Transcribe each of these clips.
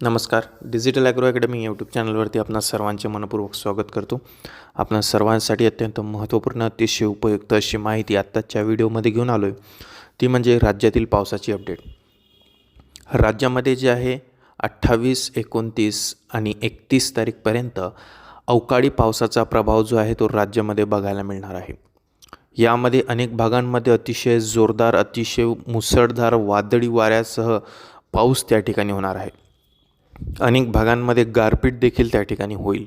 नमस्कार. Digital agro academy YouTube चॅनलवरती आपणा सर्वांचे मनपूर्वक स्वागत करतो. आपणा सर्वांसाठी अत्यंत महत्त्वपूर्ण अतिशय उपयुक्त अशी माहिती आत्ताच्या व्हिडिओमध्ये घेऊन आलो आहे ती म्हणजे राज्यातील पावसाची अपडेट राज्यामध्ये जे आहे अठ्ठावीस एकोणतीस आणि एकतीस तारीखपर्यंत अवकाळी पावसाचा प्रभाव जो आहे तो राज्यामध्ये बघायला मिळणार आहे. यामध्ये अनेक भागांमध्ये अतिशय जोरदार अतिशय मुसळधार वादळी वाऱ्यासह पाऊस त्या ठिकाणी होणार आहे. अनेक भागांमध्ये गारपीट देखील त्या ठिकाणी होईल.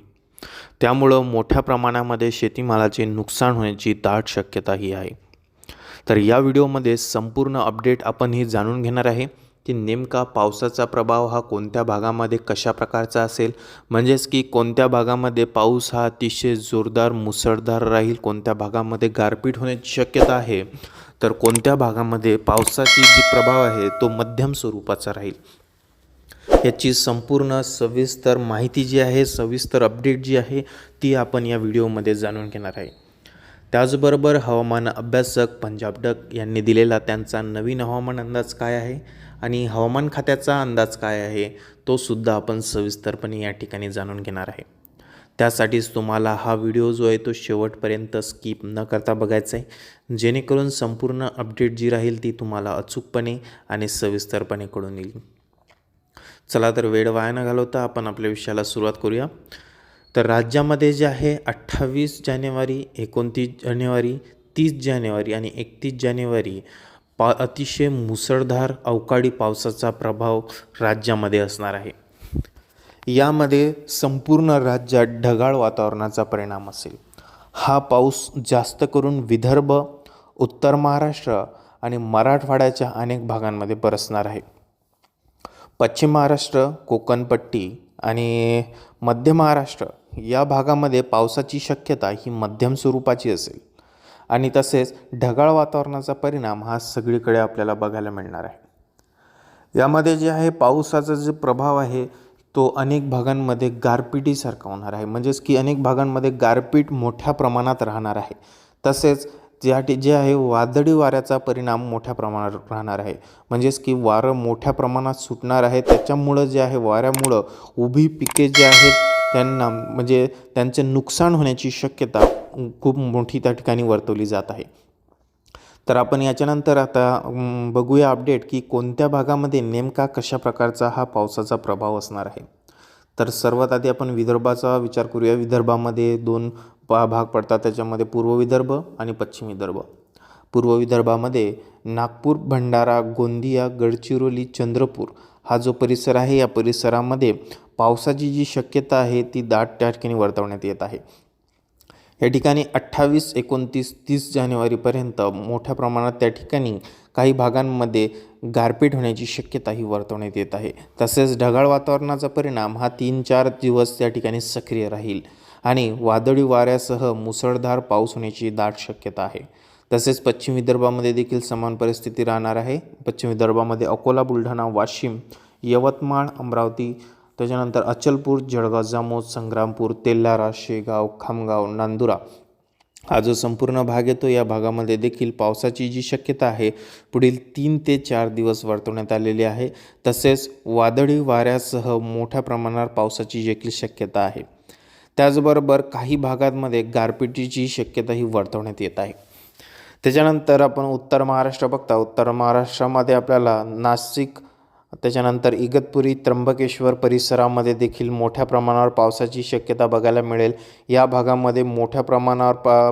त्यामुळं मोठ्या प्रमाणामध्ये शेतीमालाचे नुकसान होण्याची दाट शक्यताही आहे. तर या व्हिडिओमध्ये संपूर्ण अपडेट आपण ही जाणून घेणार आहे की नेमका पावसाचा प्रभाव हा कोणत्या भागामध्ये कशा प्रकारचा असेल? म्हणजेच की कोणत्या भागामध्ये पाऊस हा अतिशय जोरदार मुसळधार राहील कोणत्या भागामध्ये गारपीट होण्याची शक्यता आहे? तर कोणत्या भागामध्ये पावसाची जी प्रभाव आहे तो मध्यम स्वरूपाचा राहील? याची संपूर्ण सविस्तर माहिती जी आहे सविस्तर अपडेट जी आहे ती आपण या व्हिडिओमध्ये जाणून घेणार आहे. त्याचबरोबर हवामान अभ्यासक पंजाब डक यांनी दिलेला त्यांचा नवीन हवामान अंदाज काय आहे आणि हवामान खात्याचा अंदाज काय आहे तो सुद्धा आपण सविस्तरपणे या ठिकाणी जाणून घेणार आहे. त्यासाठीच तुम्हाला हा व्हिडिओ जो आहे तो शेवटपर्यंत स्किप न करता बघायचा आहे. जेणेकरून संपूर्ण अपडेट जी राहील ती तुम्हाला अचूकपणे आणि सविस्तरपणे कळून येईल. चला तर वेळ वाया न घालवता आपण आपल्या विषयाला सुरुवात करूया. तर राज्यामध्ये जे आहे अठ्ठावीस जानेवारी एकोणतीस जानेवारी तीस जानेवारी आणि एकतीस जानेवारी पा अतिशय मुसळधार अवकाळी पावसाचा प्रभाव राज्यामध्ये असणार आहे. यामध्ये संपूर्ण राज्यात ढगाळ वातावरणाचा परिणाम असेल. हा पाऊस जास्त करून विदर्भ उत्तर महाराष्ट्र आणि मराठवाड्याच्या अनेक भागांमध्ये बरसणार आहे. पश्चिम महाराष्ट्र कोकणपट्टी आणि मध्य महाराष्ट्र या भागामध्ये पावसाची शक्यता ही मध्यम स्वरूपाची असेल. आणि तसेच ढगाळ वातावरणाचा परिणाम हा सगळीकडे आपल्याला बघायला मिळणार आहे. यामध्ये जे आहे पावसाचा जो प्रभाव आहे तो अनेक भागांमध्ये गारपिटीसारखा होणार आहे. म्हणजेच की अनेक भागांमध्ये गारपीट मोठ्या प्रमाणात राहणार आहे. तसेच त्यासाठी जे आहे वादळी वाऱ्याचा परिणाम मोठ्या प्रमाणात राहणार आहे. म्हणजेच की वारं मोठ्या प्रमाणात सुटणार आहे. त्याच्यामुळं जे आहे वाऱ्यामुळं उभी पिके जे आहेत त्यांना म्हणजे त्यांचे नुकसान होण्याची शक्यता खूप मोठी त्या ठिकाणी वर्तवली जात आहे. तर आपण याच्यानंतर आता बघूया अपडेट की कोणत्या भागामध्ये नेमका कशा प्रकारचा हा पावसाचा प्रभाव असणार आहे. तर सर्वात आधी आपण विदर्भाचा विचार करूया. विदर्भामध्ये दोन पा भाग पडतात त्याच्यामध्ये पूर्व विदर्भ आणि पश्चिम विदर्भ. पूर्व विदर्भामध्ये नागपूर भंडारा गोंदिया गडचिरोली चंद्रपूर हा जो परिसर आहे या परिसरामध्ये पावसाची जी शक्यता आहे ती दाट त्या ठिकाणी वर्तवण्यात येत आहे. या ठिकाणी अठ्ठावीस एकोणतीस तीस जानेवारीपर्यंत मोठ्या प्रमाणात त्या ठिकाणी काही भागांमध्ये गारपीट होण्याची शक्यताही वर्तवण्यात येत आहे. तसेच ढगाळ वातावरणाचा परिणाम हा तीन चार दिवस त्या ठिकाणी सक्रिय राहील. आणि वादळी वाऱ्यासह मुसळधार पाऊस होण्याची दाट शक्यता आहे. तसेच पश्चिम विदर्भामध्ये देखील समान परिस्थिती राहणार आहे. पश्चिम विदर्भामध्ये अकोला बुलढाणा वाशिम यवतमाळ अमरावती त्याच्यानंतर अचलपूर जळगाव जामोद संग्रामपूर तेल्लारा शेगाव खामगाव नांदुरा हा जो संपूर्ण भाग येतो या भागामध्ये देखील पावसाची जी शक्यता आहे पुढील तीन ते चार दिवस वर्तवण्यात आलेली आहे. तसेच वादळी वाऱ्यासह मोठ्या प्रमाणावर पावसाची देखील शक्यता आहे. त्याचबरोबर काही भागांमध्ये गारपिटीची शक्यताही वर्तवण्यात येत आहे. त्याच्यानंतर आपण उत्तर महाराष्ट्र बघता उत्तर महाराष्ट्रामध्ये आपल्याला नाशिक त्याच्यानंतर इगतपुरी त्र्यंबकेश्वर परिसरामध्ये देखील मोठ्या प्रमाणावर पावसाची शक्यता बघायला मिळेल. या भागामध्ये मोठ्या प्रमाणावर पा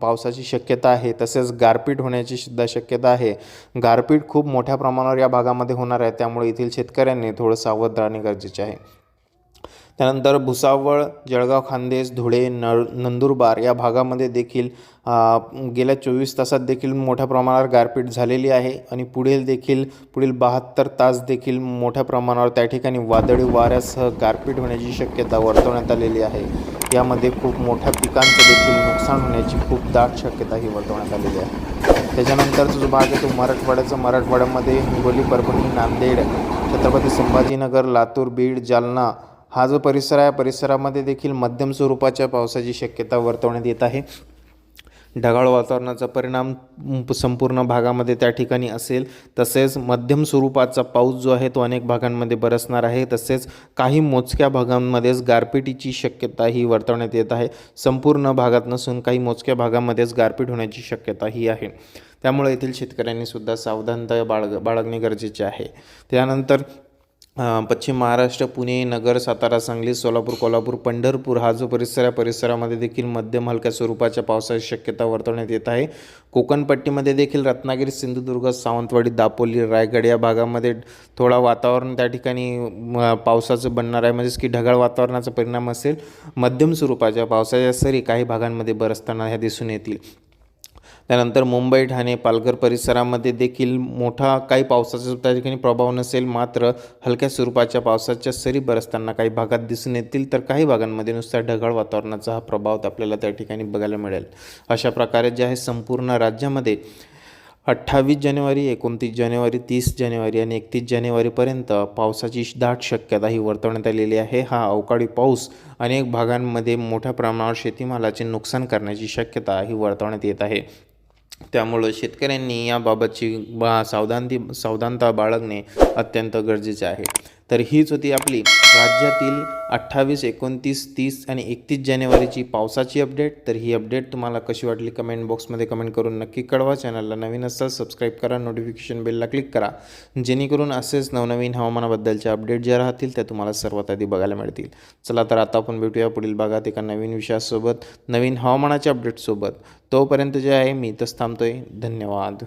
पावसाची शक्यता आहे. तसेच गारपीट होण्याची सुद्धा शक्यता आहे. गारपीट खूप मोठ्या प्रमाणावर या भागामध्ये होणार आहे. त्यामुळे येथील शेतकऱ्यांनी थोडं सावध राहणे गरजेचे आहे. त्यानंतर भुसावळ जळगाव खानदेश धुळे नळ नंदुरबार या भागामध्ये देखील गेल्या चोवीस तासात देखील मोठ्या प्रमाणावर गारपीट झालेली आहे आणि पुढील देखील पुढील बहात्तर तास देखील मोठ्या प्रमाणावर त्या ठिकाणी वादळी वाऱ्यासह गारपीट होण्याची शक्यता वर्तवण्यात आलेली आहे. यामध्ये खूप मोठ्या पिकांचं देखील नुकसान होण्याची खूप दाट शक्यता ही वर्तवण्यात आलेली आहे. त्याच्यानंतरचा जो भाग आहे तो मराठवाड्याचा. मराठवाड्यामध्ये हिंगोली परभणी नांदेड छत्रपती संभाजीनगर लातूर बीड जालना हा जो परिसर आहे परिसरामध्ये देखील मध्यम स्वरूपाच्या पावसाची शक्यता वर्तवण्यात येत आहे. ढगाळ वातावरणाचा परिणाम संपूर्ण भागामध्ये त्या ठिकाणी असेल. तसेच मध्यम स्वरूपाचा पाऊस जो आहे तो अनेक भागांमध्ये बरसणार आहे. तसेच काही मोजक्या भागांमध्येच गारपिटीची शक्यता ही वर्तवण्यात येत आहे. संपूर्ण भागात नसून काही मोजक्या भागामध्येच गारपीट होण्याची शक्यता ही आहे. त्यामुळे येथील शेतकऱ्यांनीसुद्धा सावधानता बाळग बाळगणे गरजेचे आहे. त्यानंतर पश्चिम महाराष्ट्र पुणे नगर सातारा सांगली सोलापूर कोल्हापूर पंढरपूर हा जो परिसर आहे परिसरामध्ये देखील मध्यम हलक्या स्वरूपाच्या पावसाची शक्यता वर्तवण्यात येत आहे. कोकणपट्टीमध्ये देखील रत्नागिरी सिंधुदुर्ग सावंतवाडी दापोली रायगड या भागामध्ये थोडा वातावरण त्या ठिकाणी पावसाचं बनणार आहे. म्हणजेच की ढगाळ वातावरणाचा परिणाम असेल मध्यम स्वरूपाच्या पावसाच्या सरी काही भागांमध्ये बरसताना ह्या दिसून येतील. त्यानंतर मुंबई ठाणे पालघर परिसरामध्ये देखील मोठा काही पावसाचा त्या ठिकाणी प्रभाव नसेल मात्र हलक्या स्वरूपाच्या पावसाच्या सरी बरसताना काही भागात दिसून येतील तर काही भागांमध्ये नुसता ढगाळ वातावरणाचा हा प्रभाव आपल्याला त्या ठिकाणी बघायला मिळेल. अशा प्रकारे जे आहे संपूर्ण राज्यामध्ये अठ्ठावीस जानेवारी एकोणतीस जानेवारी तीस जानेवारी आणि एकतीस जानेवारीपर्यंत पावसाची दाट शक्यता ही वर्तवण्यात आलेली आहे. हा अवकाळी पाऊस अनेक भागांमध्ये मोठ्या प्रमाणावर शेतीमालाचे नुकसान करण्याची शक्यता ही वर्तवण्यात येत आहे. त्यामुळं शेतकऱ्यांनी याबाबतची बा सावधानती सावधानता बाळगणे अत्यंत गरजेचे आहे. तर हीच होती आपली राज्यातील अठ्ठावीस एकोणतीस तीस आणि एकतीस जानेवारीची पावसाची अपडेट तर ही अपडेट तुम्हाला कशी वाटली कमेंट बॉक्समध्ये कमेंट करून नक्की कळवा. चॅनलला नवीन असाल सबस्क्राईब करा. नोटिफिकेशन बेलला क्लिक करा. जेणेकरून असेच नवनवीन हवामानाबद्दलच्या अपडेट ज्या राहतील त्या तुम्हाला सर्वात आधी बघायला मिळतील. चला तर आता आपण भेटूया पुढील भागात एका नवीन विषयासोबत नवीन हवामानाच्या अपडेटसोबत तोपर्यंत जे आहे मी इथंच थांबतोय. धन्यवाद.